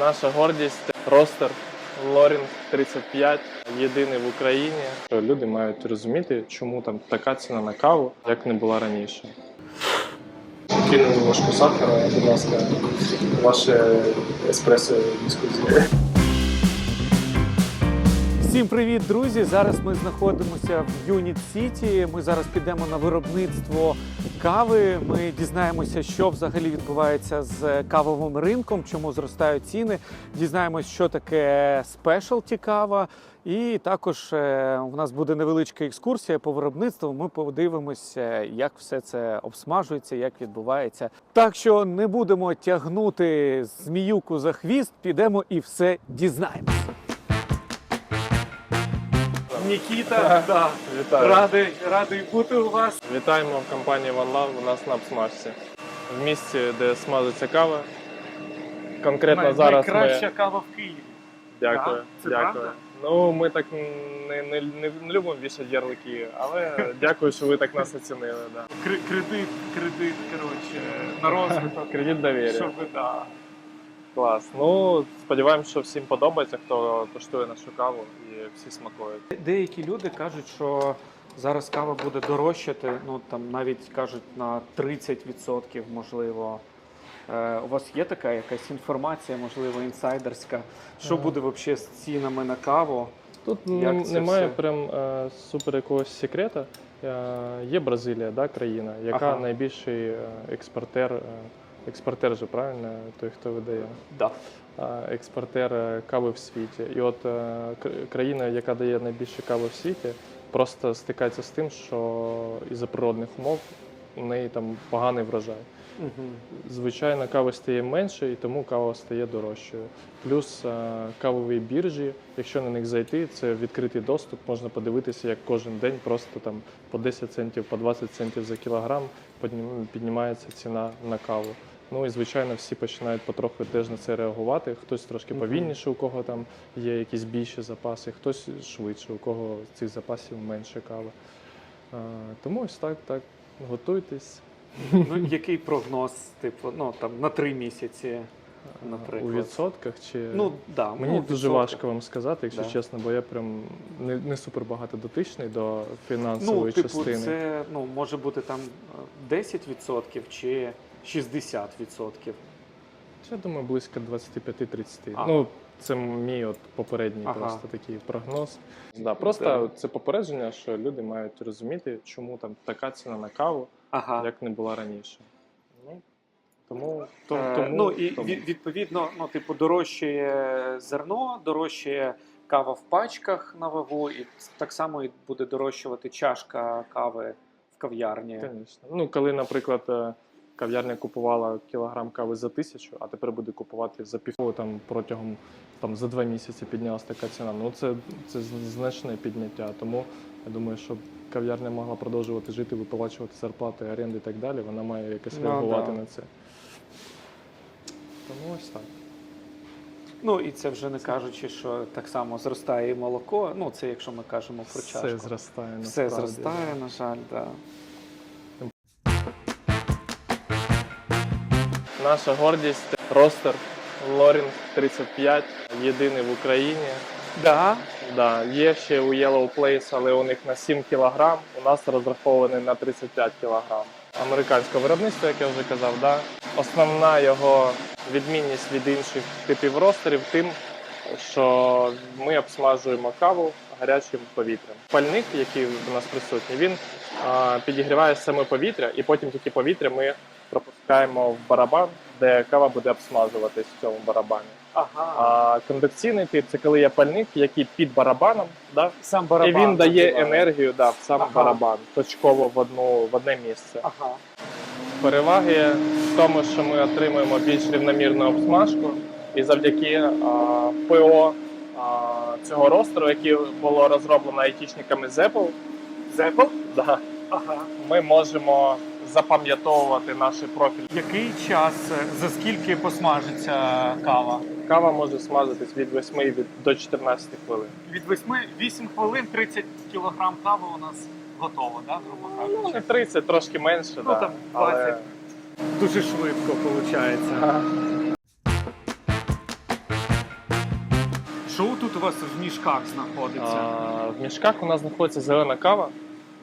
Наша гордість ростер Лорінг 35, єдиний в Україні. Люди мають розуміти, чому там така ціна на каву, як не була раніше. Кинули ложку сахара, будь ласка, ваше еспресо дискусія. Всім привіт, друзі! Зараз ми знаходимося в Юніт Сіті. Ми зараз підемо на виробництво кави. Ми дізнаємося, що взагалі відбувається з кавовим ринком, чому зростають ціни. Дізнаємось, що таке спешалті кава. І також е, у нас буде невеличка екскурсія по виробництву. Ми подивимося, як все це обсмажується, як відбувається. Так що не будемо тягнути зміюку за хвіст, підемо і все дізнаємося. Нікіта, да. Вітаю. радий, радий бути у вас. Вітаємо в компанії One Love у нас на обсмажці. В місці, де смажиться кава. Конкретно Най- зараз найкраща ми... кава в Києві. Дякую. Так, це дякую. правда? Ну, ми так не, не, не, не любимо вішати ярлики, але дякую, що ви так нас оцінили. Да. Кр- кредит, кредит, коротше, на розвиток. Кредит довір'я. Щоб да. Клас. Ну, сподіваємось, що всім подобається, хто коштує нашу каву і всі смакують. Деякі люди кажуть, що зараз кава буде дорожчати, ну там навіть кажуть на 30% можливо. Е, у вас є така якась інформація, можливо, інсайдерська? Що Е. буде взагалі з цінами на каву? Тут Як це немає все? прям е, супер якогось секрета. Е, є Бразилія, да, країна, яка Ага. найбільший е, експортер, е, експортер же правильно, той, хто видає. Да. експортер е, кави в світі. І от е, країна, яка дає найбільше кави в світі, просто стикається з тим, що із-за природних умов у неї там поганий врожай. Угу. Звичайно, кави стає менше і тому кава стає дорожчою. Плюс е, кавові біржі, якщо на них зайти, це відкритий доступ, можна подивитися, як кожен день просто там по 10 центів, по 20 центів за кілограм піднім- піднімається ціна на каву. Ну і звичайно, всі починають потроху теж на це реагувати. Хтось трошки повільніше, у кого там є якісь більші запаси, хтось швидше, у кого цих запасів менше кави. Е, тому ось так, так, готуйтесь. Ну, який прогноз, типу, ну там на три місяці, наприклад. У відсотках чи Ну, да, мені ну, дуже відсотки. важко вам сказати, якщо Да. чесно, бо я прям не, не супер багато дотичний до Ну, фінансової типу, частини. це ну, може бути там е, 10% чи 60%. Я думаю, близько 25-30. Ага. Ну, це мій от попередній Ага. просто такий прогноз. Да, просто Да. це попередження, що люди мають розуміти, чому там така ціна на каву, Ага. як не була раніше. Ну, тому, то, Е, тому, ну і тому. відповідно, ну, типу, дорожчає зерно, дорожчає кава в пачках на вагу, і так само і буде дорожчувати чашка кави в кав'ярні. Звісно. Ну, коли, наприклад, е, кав'ярня купувала кілограм кави за тисячу, а тепер буде купувати за пів там протягом там за два місяці піднялася така ціна. Ну це, це значне підняття. Тому я думаю, щоб кав'ярня могла продовжувати жити, виплачувати зарплати, оренди і так далі, вона має якось Ну, реагувати да. на це. Тому ось так. Ну і це вже не кажучи, що так само зростає і молоко. Ну це якщо ми кажемо про чашку. Все зростає. Все насправді, зростає, да. на жаль, да. Наша гордість ростер Лорінг 35, єдиний в Україні. Да. Да, є ще у Yellow Place, але у них на 7 кг, у нас розрахований на 35 кг. Американське виробництво, як я вже казав, да. основна його відмінність від інших типів ростерів тим, що ми обсмажуємо каву гарячим повітрям. Пальник, який у нас присутній, він а, підігріває саме повітря, і потім тільки повітря ми пропускаємо в барабан, де кава буде обсмажуватись в цьому барабані. Ага. А кондукційний тип це коли є пальник, який під барабаном, да, Сам і він дає називають. енергію да, в сам Ага. барабан, точково в одну в одне місце. Ага. Переваги в тому, що ми отримуємо більш рівномірну обсмажку, і завдяки а, ПО а, цього ростеру, який було розроблено айтішниками Apple, Apple? да, Ага. ми можемо запам'ятовувати наш профіль. Який час, е, за скільки посмажиться кава? Кава може смазатись від 8 від- до 14 хвилин. Від 8, 8 хвилин 30 кілограм кави у нас готово, да, грубо Ну, не 30, трошки менше, Ну, да, там але Дуже швидко виходить. Ага. Що тут у вас в мішках знаходиться? А, в мішках у нас знаходиться зелена кава.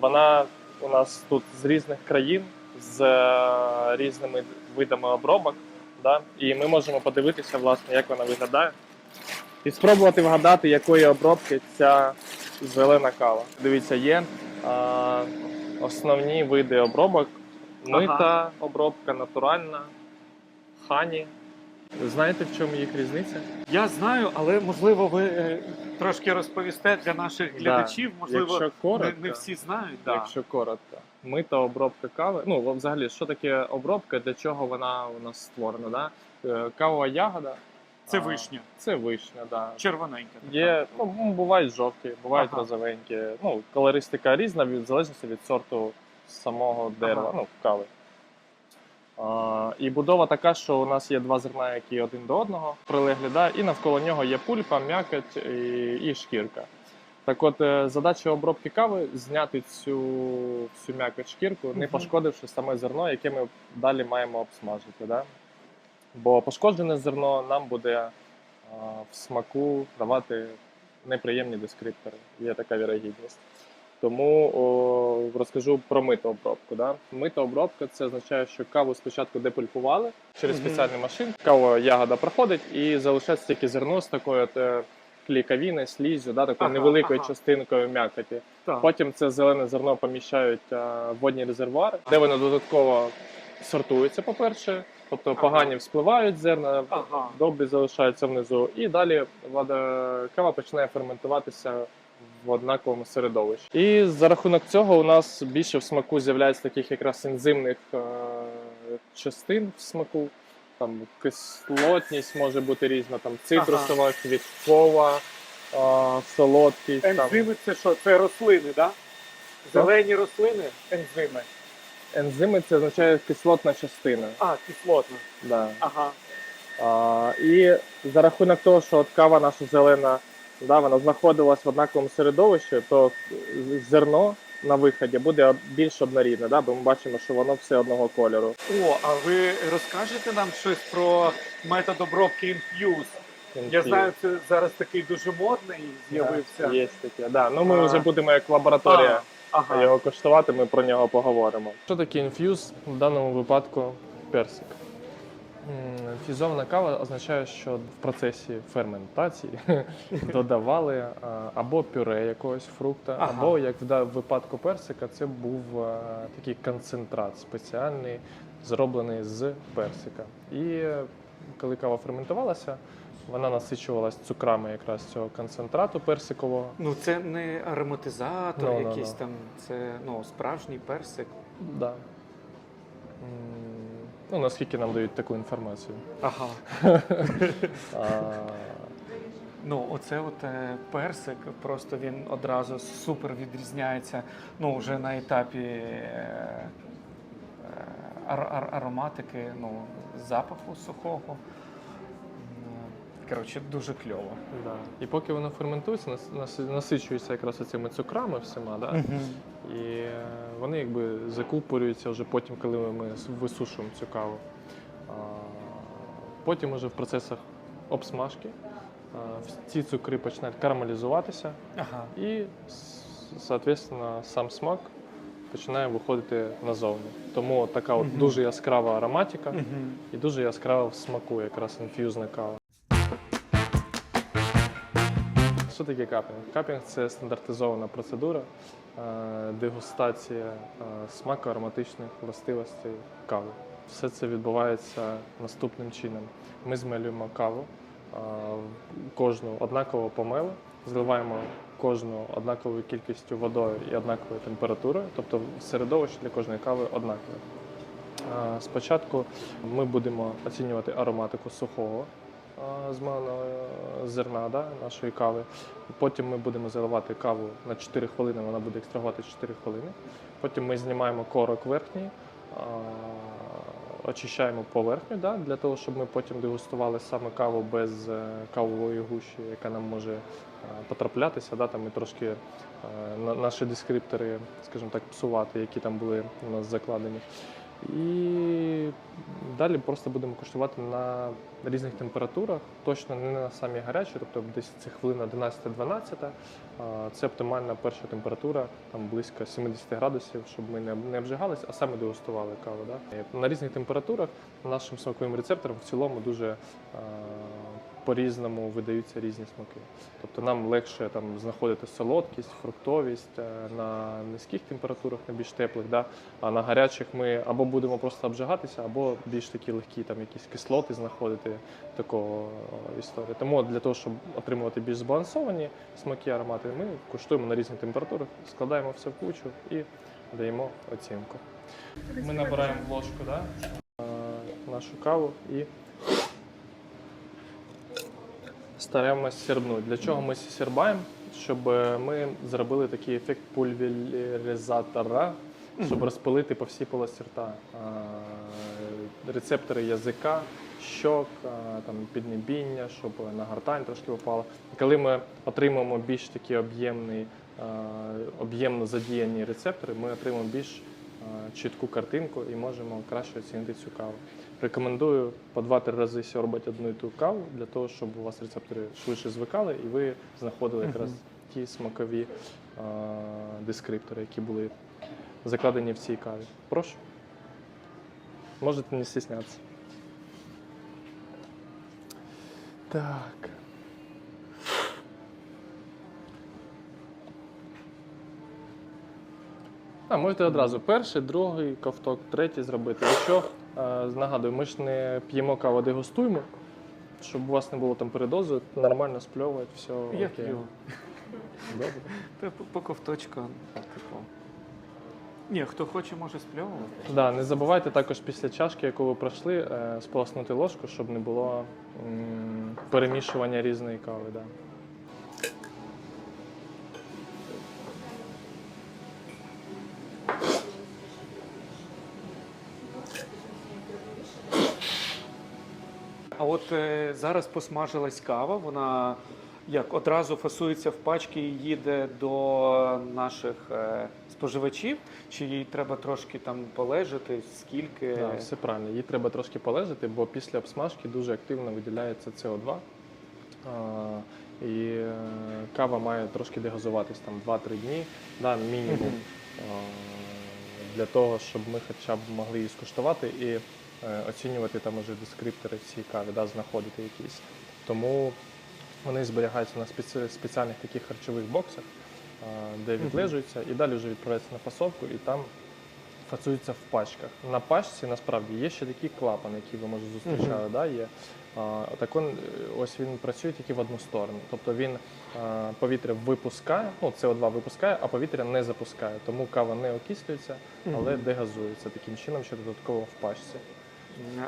Вона у нас тут з різних країн, з е, різними видами обробок. Да? І ми можемо подивитися, власне, як вона виглядає. І спробувати вгадати, якої обробки ця зелена кава. Дивіться, є а, основні види обробок: мита обробка, натуральна, хані. Знаєте, в чому їх різниця? Я знаю, але можливо ви е, трошки розповісте для наших глядачів. Можливо, Якщо коротко, не, не всі знають. Да. Якщо коротко, мита обробка кави. Ну, взагалі, що таке обробка, для чого вона у нас створена? Да? Е, Кавова ягода. Це а, вишня, Це вишня, да. червоненька. така. Є, ну, бувають жовті, бувають Ага. розовенькі. Ну, колористика різна, в залежності від сорту самого дерева, Ага. ну, кави. І будова така, що у нас є два зерна, які один до одного прилеглі, да? і навколо нього є пульпа, м'якоть і, і шкірка. Так от, е, задача обробки кави зняти цю всю м'якоть шкірку, не пошкодивши саме зерно, яке ми далі маємо обсмажити. Да? Бо пошкоджене зерно нам буде а, в смаку давати неприємні дескриптори. Є така вірогідність. Тому о, розкажу про митообробку. Да? Митообробка це означає, що каву спочатку депульпували через Мгм. спеціальний машин. Кава ягода проходить і залишається тільки зерно з такою от, е, клейковіною, слізю, да, такою Ага, невеликою ага. частинкою м'якоті. Так. Потім це зелене зерно поміщають а, в водні резервуари, де воно додатково сортується, по-перше. Тобто Ага. погані вспливають зерна, Ага. добрі залишаються внизу. І далі вода, кава починає ферментуватися в однаковому середовищі. І за рахунок цього у нас більше в смаку з'являється таких якраз ензимних е, частин в смаку. Там кислотність може бути різна, там цитрусова, квіткова, е, солодкість. Ензими це що? Це рослини, да? Зелені рослини, ензими. Ензими це означає кислотна частина. А, кислотна. Да. Ага. А, і за рахунок того, що от кава наша зелена, да, вона знаходилась в однаковому середовищі, то зерно на виході буде більш однорідне, да, бо ми бачимо, що воно все одного кольору. О, а ви розкажете нам щось про метод обробки Infuse? Я знаю, це зараз такий дуже модний з'явився. Є таке, да. Ну ми А. вже будемо як лабораторія А, ага. його коштувати, ми про нього поговоримо. Що таке інф'юз? В даному випадку персик. М, Інфюзована кава означає, що в процесі ферментації додавали або пюре якогось фрукта, Ага. або як в випадку персика, це був такий концентрат спеціальний, зроблений з персика. І е, коли кава ферментувалася, вона насичувалась цукрами якраз цього концентрату персикового. Ну це не ароматизатор, Ну, ну, якийсь ну. там, це ну, справжній персик. Да. Ну, наскільки нам дають таку інформацію. Ага. Ну, оце от е, персик, просто він одразу супер відрізняється. Ну, вже на етапі е, е, ар- ар- ароматики, ну, запаху сухого. Коротше, дуже кльово. да. І поки воно ферментується, нас- нас- насичується якраз цими цукрами всіма, да? і е, вони якби закупорюються вже потім, коли ми висушуємо цю каву. Потім уже в процесах обсмажки ці цукри починають карамелізуватися, Ага. і, соответственно, сам смак починає виходити назовні. Тому така от Мгм. дуже яскрава ароматика Мгм. і дуже яскрава в смаку, якраз інф'юзна кава. Таке капінг? Капінг це стандартизована процедура е, дегустація е, смаку ароматичних властивостей кави. Все це відбувається наступним чином. Ми змелюємо каву, е, кожну однаково помили, зливаємо кожну однаковою кількістю водою і однаковою температурою, тобто середовище для кожної кави однакове. Спочатку ми будемо оцінювати ароматику сухого змеленого е, зерна да, нашої кави. Потім ми будемо заливати каву на 4 хвилини, вона буде екстрагувати 4 хвилини. Потім ми знімаємо корок верхній, очищаємо поверхню да, для того, щоб ми потім дегустували саме каву без е, кавової гущі, яка нам може е, потраплятися. Да, там і трошки на- наші дескриптори, скажімо так, псувати, які там були у нас закладені. І далі просто будемо куштувати на різних температурах, точно не на самій гарячі, тобто десь це хвилина 11-12. Це оптимальна перша температура, там близько 70 градусів, щоб ми не, обжигалися, а саме дегустували каву. Да? На різних температурах нашим смаковим рецепторам в цілому дуже по-різному видаються різні смаки. Тобто нам легше там знаходити солодкість, фруктовість е, на низьких температурах, на більш теплих, да? а на гарячих ми або будемо просто обжигатися, або більш такі легкі там якісь кислоти знаходити такого е, історії. Тому для того, щоб отримувати більш збалансовані смаки, аромати, ми куштуємо на різних температурах, складаємо все в кучу і даємо оцінку. Ми набираємо ложку да? Нашу каву і стараємось сірбнути. Для чого ми сірбаємо? Щоб е, ми зробили такий ефект пульверизатора, щоб розпилити по всій полості рта. Рецептори язика, щок, там, піднебіння, щоб на гортань трошки попало. Коли ми отримаємо більш такі об'ємні, об'ємно задіяні рецептори, ми отримаємо більш чітку картинку і можемо краще оцінити цю каву. Рекомендую по 2-3 рази сьорбати одну і ту каву для того, щоб у вас рецептори швидше звикали і ви знаходили якраз ті смакові е, дескриптори, які були закладені в цій каві. Прошу. Можете не стіснятися. Так. А, можете одразу перший, другий ковток, третій зробити. Якщо, нагадую, ми ж не п'ємо каву, а дегустуємо, щоб у вас не було там передозу, нормально спльовувати, все Я окей. п'ю. Добре. Та по- по ковточку, типу. Ні, хто хоче, може спльовувати. Да, не забувайте також після чашки, яку ви пройшли, е, сполоснути ложку, щоб не було м, перемішування різної кави. Да. От е, зараз посмажилась кава, вона як одразу фасується в пачки і їде до наших е, споживачів, чи їй треба трошки там полежати, скільки. Да, все правильно. Їй треба трошки полежати, бо після обсмажки дуже активно виділяється СО2. А, і е, кава має трошки дегазуватись там 2-3 дні, да, мінімум. Мгм. А, для того, щоб ми хоча б могли її скуштувати і оцінювати там уже дескриптори в цій каві, да, знаходити якісь. Тому вони зберігаються на спеціальних таких харчових боксах, де відлежуються, і далі вже відправляються на фасовку, і там фасуються в пачках. На пачці насправді є ще такий клапан, який ви може зустрічали. Да, є. Так он, е, ось він працює тільки в одну сторону. Тобто він повітря випускає, ну СО2 випускає, а повітря не запускає. Тому кава не окислюється, але дегазується таким чином, ще додатково в пачці.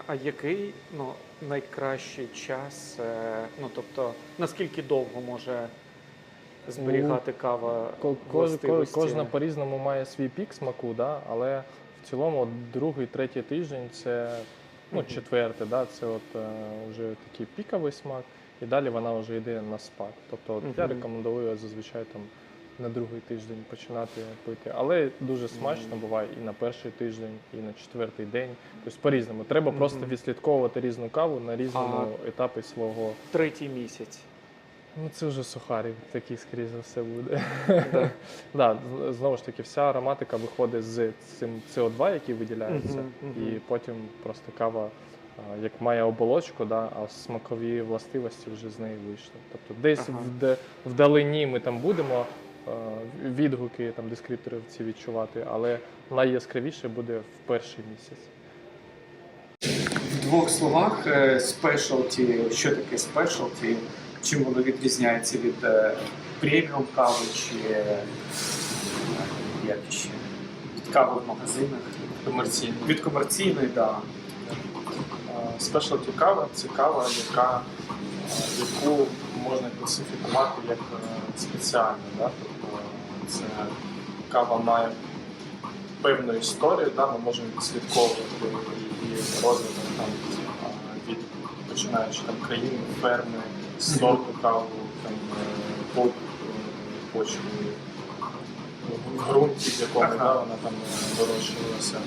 А який ну, найкращий час? е, Ну тобто, наскільки довго може зберігати кава? Ко- властивості? Кожна по-різному має свій пік смаку, да? але в цілому другий, третій тиждень це ну, четвертий, да? це от, е, вже такий піковий смак, і далі вона вже йде на спад. Тобто от я рекомендую зазвичай там на другий тиждень починати пити. Але дуже смачно буває і на перший тиждень, і на четвертий день. Тобто по-різному. Треба просто відслідковувати різну каву на різному етапі свого. Третій місяць. Ну, це вже сухарі, такий, скоріше за все, буде. Да. да, знову ж таки, вся ароматика виходить з цим СО2, який виділяється, і потім просто кава як має оболочку, да, а смакові властивості вже з неї вийшли. Тобто десь Ага. вда- вдалині ми там будемо відгуки, там, дескрипторів ці відчувати, але найяскравіше буде в перший місяць. В двох словах, е, спешалті, що таке спешалті, чим воно відрізняється від е, преміум кави чи е, як ще, від кави в магазинах, Комерційно. від комерційної, да. Спешлті кава це кава, яка, е, яку можна класифікувати як е, спеціальну. Да? Тобто це кава має певну історію, да? ми можемо відслідковувати її розвиток там, е, від починаючи там країни, ферми, сорту каву, там, е, по е, почві, в якому Ага. да, вона там вирощувалася.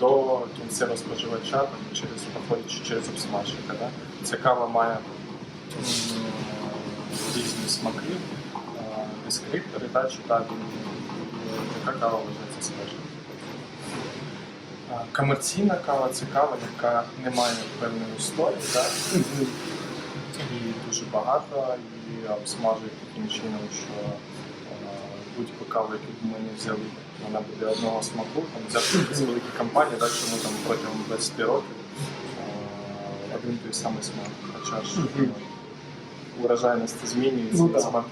до кінцевого споживача, через проходячи через обсмажника. Да? Ця кава має різні смаки, е, дескриптори, да, читати. Така кава вважається спешл. Комерційна кава це кава, яка не має певної історії, да? її дуже багато і обсмажують таким чином, що е, будь-яку каву, яку б ми не взяли, вона буде одного смаку. Там взяти якісь великі компанії, да, що ми там протягом 20 років е, один той самий смак. Хоча ж урожайність змінюється, Ну, і да. смак.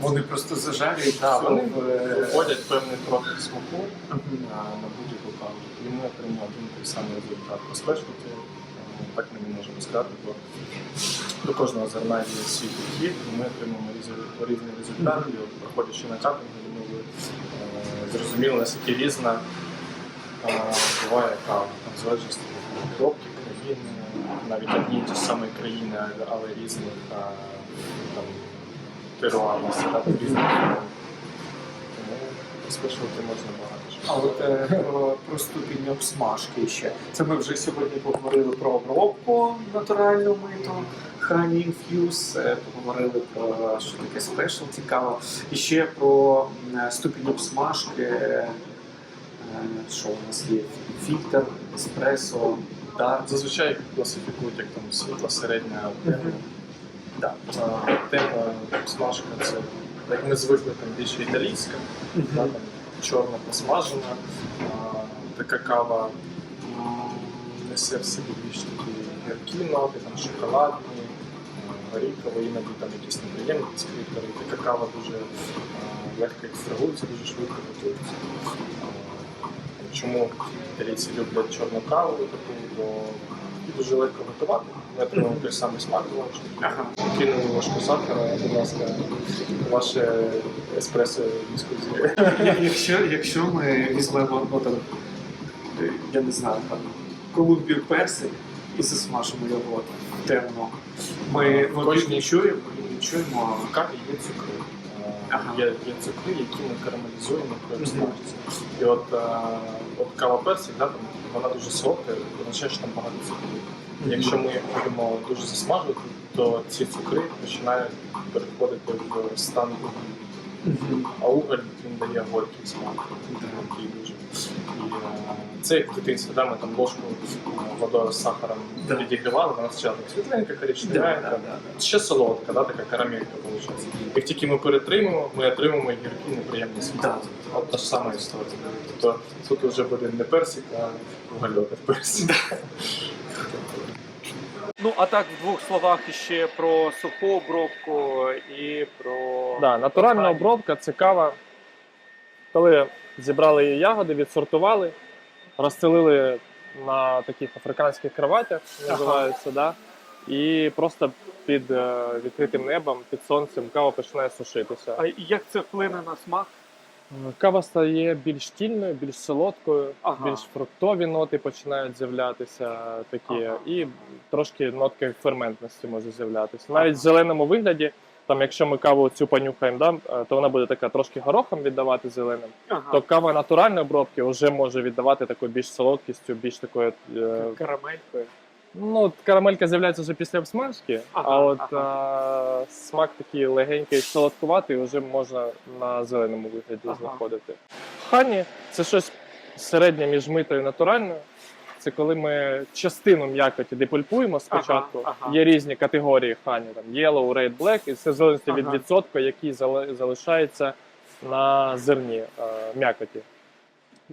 Вони просто зажарюють Да, вони в, е, вводять певний трохи смаку на, на будь-яку каву. І ми отримуємо один той самий результат. По е, так ми не можемо сказати, бо до кожного зерна є свій підхід, і ми отримуємо різні, різні результати. І проходячи на капінг, ми е, зрозуміли, наскільки різна буває кава. В залежності від кропки, країни, навіть одні ті самі країни, але- але різних там, керувальності, да, там. Тому спешувати можна багато. А от е, про, ступінь обсмажки ще. Це ми вже сьогодні поговорили про обробку натуральну миту, Honey Infuse, е, поговорили про що таке спешл цікаво. І ще про м, ступінь обсмажки. е, е, Що у нас є? Фільтр, еспресо, дарк. Зазвичай класифікують як там світла, середня Мгм. темна. Да. А, Темна смажка це, як ми звикли, там більше італійська, да, там, чорна посмажена, така кава несе в собі більш такі гіркі ноти, там шоколадні, горіхові, іноді там якісь неприємні скриптори. Така кава дуже легко екстрагується, дуже швидко готується. Чому італійці люблять чорну каву, таку, бо дуже легко готувати. Ми отримуємо той самий смак. Ага. Кинули ложку сахара, будь ласка, ваше еспресо дискусії. Я- Якщо, якщо ми візьмемо ну, там, е, я не знаю, там, колумбію персик і засмажимо його темно, ми. Чуємо, в каві є цукри. Ага. Є, є цукри, які ми карамелізуємо при обсмажці. І от, е, от кава персик, да, там, вона дуже солодка, означає, що там багато цукрів. Якщо ми будемо дуже засмажувати, то ці цукри починають переходити в стан. А уголь він дає горький смак, який дуже. І це як в дитинстві, да, ми там ложку водою з сахаром Да. підігрівали, вона спочатку світленька, Да, коричневенька, да, да, да. ще солодка, да, така карамелька виходить. Як тільки ми перетримуємо, ми отримуємо гіркі неприємні смаки. Да. От та ж сама історія. Тобто тут вже буде не персик, а угольок персик. Ну, а так, в двох словах ще про суху обробку і про. Да, натуральна обробка це кава. Коли зібрали її ягоди, відсортували, розстелили на таких африканських кроватях, Ага. називаються, да? і просто під е, відкритим небом, під сонцем кава починає сушитися. А як це вплине на смак? Кава стає більш тільною, більш солодкою, Ага. більш фруктові ноти починають з'являтися такі, Ага. і трошки нотки ферментності може з'являтися. Навіть в зеленому вигляді, там, якщо ми каву цю понюхаємо, да, е, то вона буде така трошки горохом віддавати зеленим. Ага. То кава натуральної обробки вже може віддавати такою більш солодкістю, більш такою. Е, Карамелькою. ну, карамелька з'являється вже після обсмажки, Ага, а от ага. е, смак такий легенький, солодкуватий, вже можна на зеленому вигляді Ага. знаходити. Хані це щось середнє між митою і натуральною. Це коли ми частину м'якоті депульпуємо спочатку. Ага, ага. Є різні категорії хані, там yellow, red, black, і це в залежності від Ага. відсотку, який залишається на зерні е, м'якоті.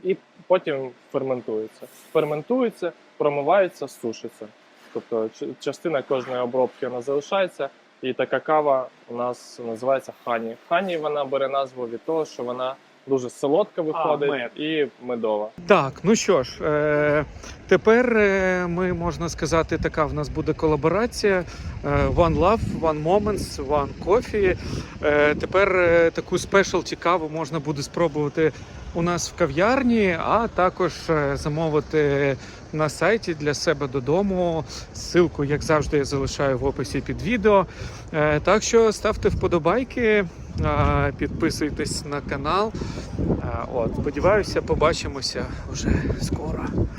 І потім ферментується. Ферментується, промивається, сушиться. Тобто частина кожної обробки вона залишається, і така кава у нас називається хані. Хані вона бере назву від того, що вона дуже солодка виходить мед. і медова. Так, ну що ж, е, тепер е, ми можна сказати, така в нас буде колаборація. Е, One Love, One Moments, One Coffee. Е, тепер е, таку спешл каву можна буде спробувати у нас в кав'ярні, а також е, замовити на сайті для себе додому. Ссылку, як завжди, я залишаю в описі під відео. Е, так що ставте вподобайки, підписуйтесь на канал. От, сподіваюся, побачимося вже скоро.